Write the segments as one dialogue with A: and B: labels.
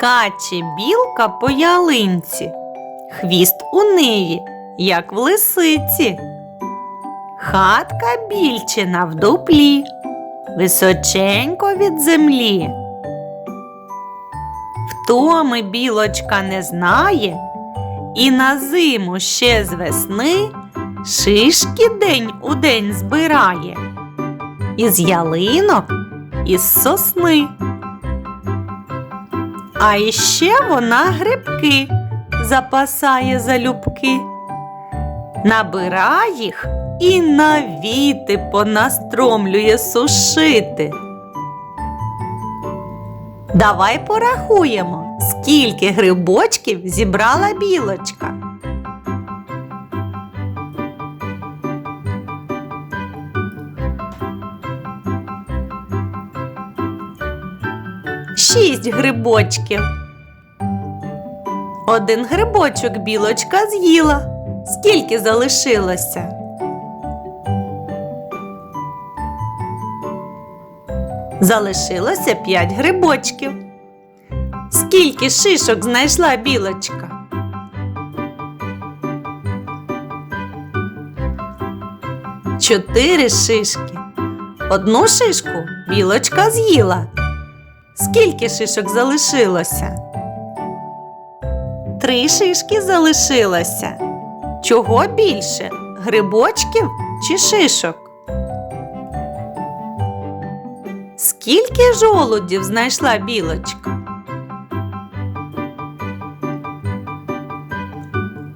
A: скаче білка по ялинці, хвіст у неї, як в лисиці. Хатка більчина в дуплі, височенько від землі. Втоми білочка не знає, і на зиму ще з весни шишки день у день збирає. Із ялинок, із сосни. А іще вона грибки запасає залюбки. Набира їх і навіти понастромлює сушити. Давай порахуємо, скільки грибочків зібрала білочка. Шість грибочків. Один грибочок білочка з'їла. Скільки залишилося? Залишилося п'ять грибочків. Скільки шишок знайшла білочка? Чотири шишки. Одну шишку білочка з'їла. Скільки шишок залишилося? Три шишки залишилося. Чого більше? Грибочків чи шишок? Скільки жолудів знайшла білочка?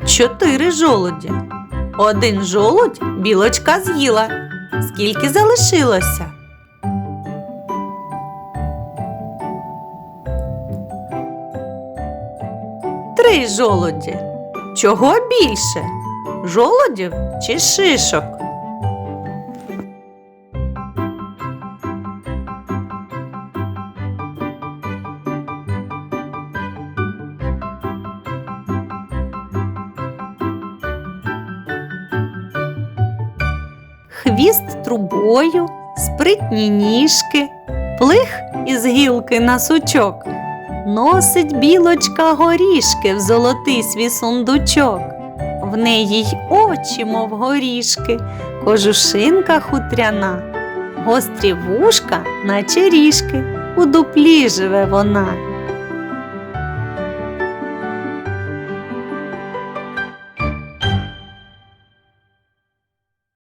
A: Чотири жолуді. Один жолудь білочка з'їла. Скільки залишилося? Три жолуді. Чого більше? Жолудів чи шишок? Хвіст трубою, спритні ніжки, плих із гілки на сучок. Носить білочка горішки в золотий свій сундучок. В неї й очі, мов горішки, кожушинка хутряна, гострі вушка, наче ріжки, у дуплі живе вона.